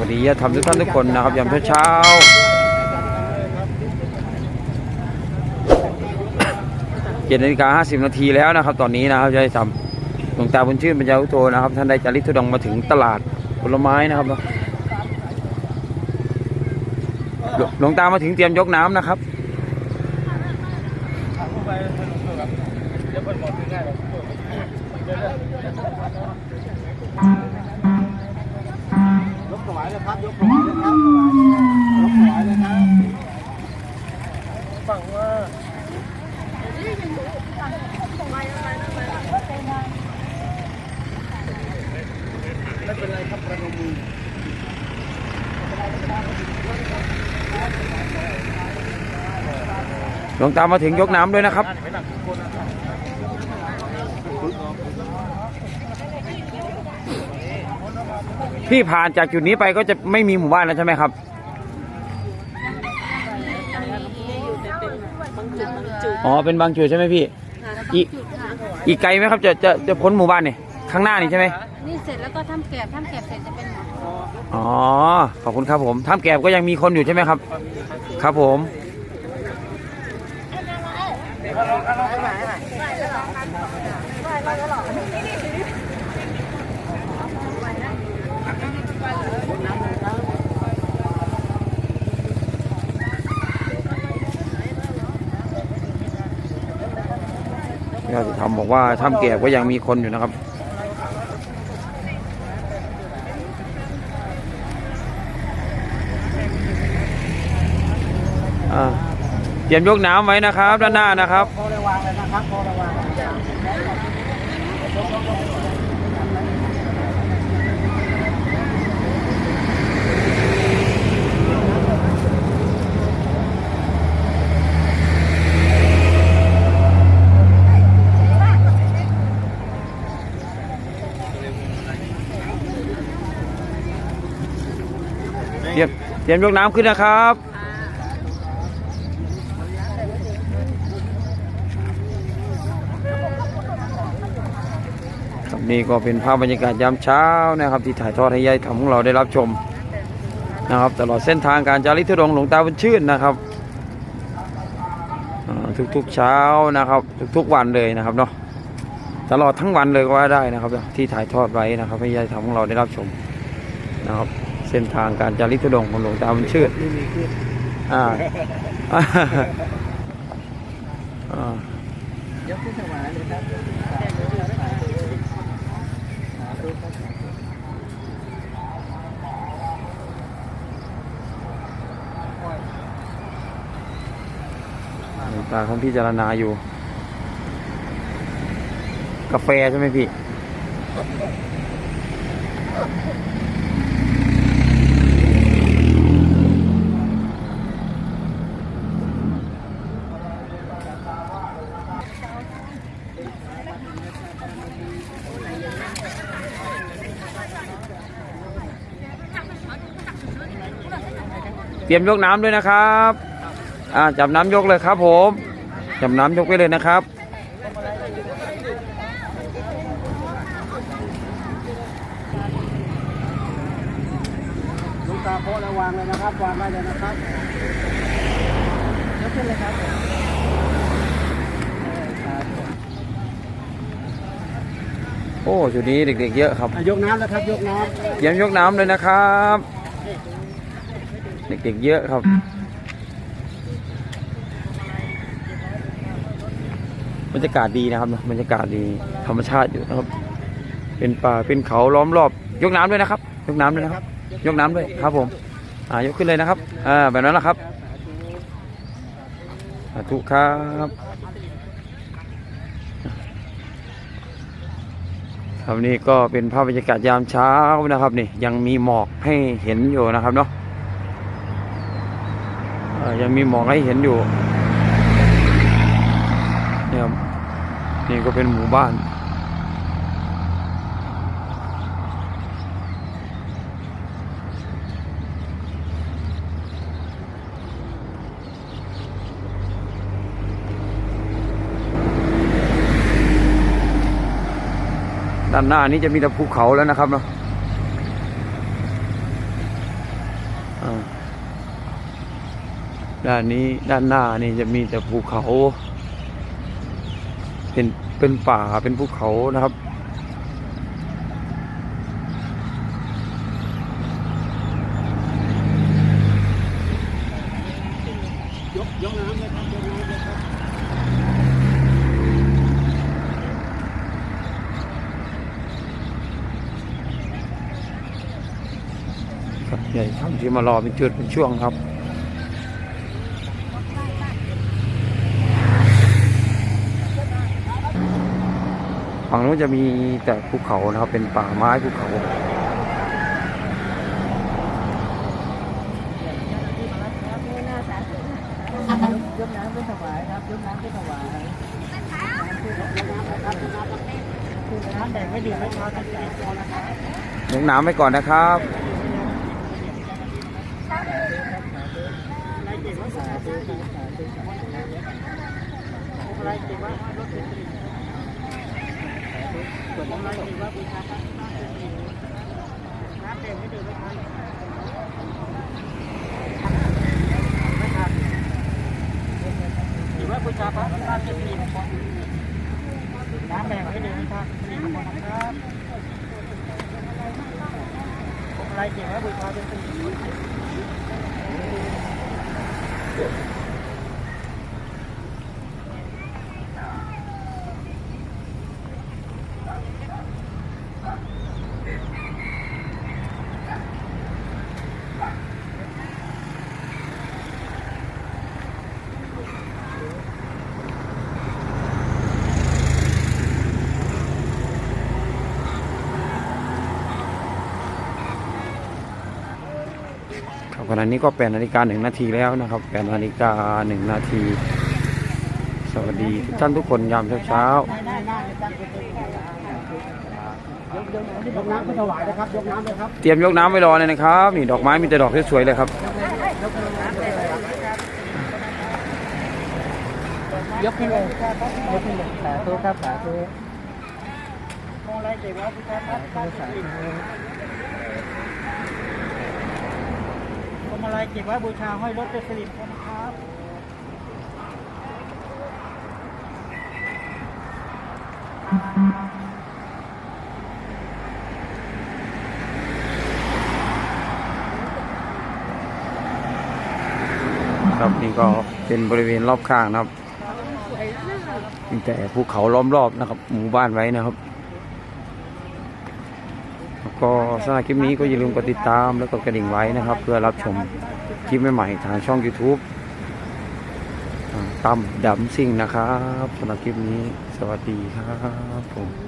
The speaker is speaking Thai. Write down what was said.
วัสดีญาติธรรมทุกท่านทุกคนนะครับยามเช้าเจ็ดนาฬิกาห้าสิบนาทีแล้วนะครับ ตอนนี้นะครับญาติธรรมหลวงตาบุญชื่นปัญญาอุโตนะครับ ท่านได้จาริกทุดงมาถึงตลาดผลไม้นะครับหลวงตามาถึงเตรียมยกน้ำนะครับยกถวายเลย นะครับ ยกถวายเลยครับยกถวายเลยครับฟังว่าไม่เป็นไรครับประนมมือลงตามมาถึงยกน้ำด้วยนะครับ ไม่หนัก ทุกคนนะครับพี่ผ่านจากจุดนี้ไปก็จะไม่มีหมู่บ้านแล้วใช่ไหมครับ อ๋อ เป็นบางจุดใช่ไหมพี่ อีกอีกไกลไหมครับ จะจะจะพ้นหมู่บ้านนี่ข้างหน้านี่ใช่ไหมนี่เสร็จแล้วก็ทำแกบทำแกบเสร็จจะเป็นหมออ๋อ ขอบคุณครับผมท่ามแกบก็ยังมีคนอยู่ใช่ไหมครับ ครับผมญาติธรรมบอกว่าถ้ำแกบก็ยังมีคนอยู่นะครับเตรียมยกน้ำไว้นะครับ ด้านหน้านะครับ พอระวังเลยนะครับพอระวัง เตรียมเตรียมยกน้ำขึ้นนะครับ นี่ก็เป็นภาพบรรยากาศยามเช้านะครับ ที่ถ่ายทอดให้ยายทำของเราได้รับชมนะครับ ตลอดเส้นทางการจาริกทุดงหลวงตาบุญชื่นนะครับทุกๆเช้านะครับ ทุกๆวันเลยนะครับเนาะตลอดทั้งวันเลยก็ว่าได้นะครับ ที่ถ่ายทอดไว้นะครับให้ยายทำของเราได้รับชมนะครับ เส้นทางการจาริกทุดงค์ของหลวงตาบุญชื่นไม่มีขึ้นอ่าอ่ายกขึ้นถวายเลยครับหลวงตาท่านพิจารณาอยู่ กาแฟใช่ไหมพี่ เตรียมยกน้ำด้วยนะครับอ่าจับน้ำยกเลยครับผมจับน้ำยกไว้เลยนะครับลูกตาโพระวังเลยนะครับวางไว้เลยนะครับยกขึ้นเลยครับเออครับโอ้จุดนี้เด็กๆเยอะครับอะยกน้ำแล้วครับยกน้เตรียมยกน้ำเลยนะครับ เด็กๆเยอะครับ บรรยากาศดีนะครับบรรยากาศดีธรรมชาติอยู่นะครับ เป็นป่าเป็นเขาล้อมรอบ ยกน้ำด้วยนะครับ ยกน้ำด้วยนะครับ ยกน้ำด้วยครับผม อ่ายกขึ้นเลยนะครับอ่าแบบนั้นแหละครับสาธุครับครับนี่ก็เป็นภาพบรรยากาศยามเช้านะครับนี่ยังมีหมอกให้เห็นอยู่นะครับเนาะเอ่อ ยังมีหมอกให้เห็นอยู่เนี่ยนี่ก็เป็นหมู่บ้านด้านหน้านี้จะมีแต่ภูเขาแล้วนะครับเนาะ ด้านนี้ด้านหน้านี่จะมีแต่ภูเขา เป็นเป็นป่าเป็นภูเขานะครับ ยกยกน้ำเลยครับยกน้ำเลยครับครับใหญ่ทำที่มารอเป็นจุดเป็นช่วงครับ ฝั่งนู้นจะมีแต่ภูเขานะครับ เป็นป่าไม้ภูเขายกน้ำไปถวายครับยกน้ำไปถวายน้ำแดงไม่ดื่มไม่ทานแต่พอนะครับยกน้ำไว้ก่อนนะครับอะไรเก่งว่าสาธุสาธุสาธุอะไรเก่งว่ารถเป็นสิริส่วนอะไรเก่งว่า บูชาพระน้ำแดงไม่ดื่มไม่ทานไม่ว่าบูชาพระท่านเป็นสิริมงคลน้ำแดงไม่ดื่มไม่านสิริมงคลนะครับอะไรเก่งว่าบูชาเป็นสิ ขณะนี้ก็แปดนาฬิกาหนึ่งนาทีแล้วนะครับแปดนาฬิกาหนึ่งนาที สวัสดีทุกท่านทุกคนยามเช้ายกน้ำไปถวายนะครับยกน้ำเลยครับๆเตรียมยกน้ำไว้รอเลยนะครับ นี่ดอกไม้มีแต่ดอกสวยๆเลยครับยกขึ้นเลยยกขึ้นเลยสาธุครับสาธุมองอะไรเจ็บว่าพุทธครับสาธุ สาธุมอะไรเก็บไว้บูชาห้อยรถเป็นสิริมงคลนะครับครับนี่ก็เป็นบริเวณรอบข้างนะครับมีแต่ภูเขาล้อมรอบนะครับ หมู่บ้านไว้นะครับ แล้วก็สำหรับคลิปนี้ก็อย่าลืมกดติดตามแล้วกดกระดิ่งไว้นะครับ เพื่อรับชมคลิปใหม่ๆทางช่อง YouTube ตั้มดำซิ่งนะครับสำหรับคลิปนี้สวัสดีครับผม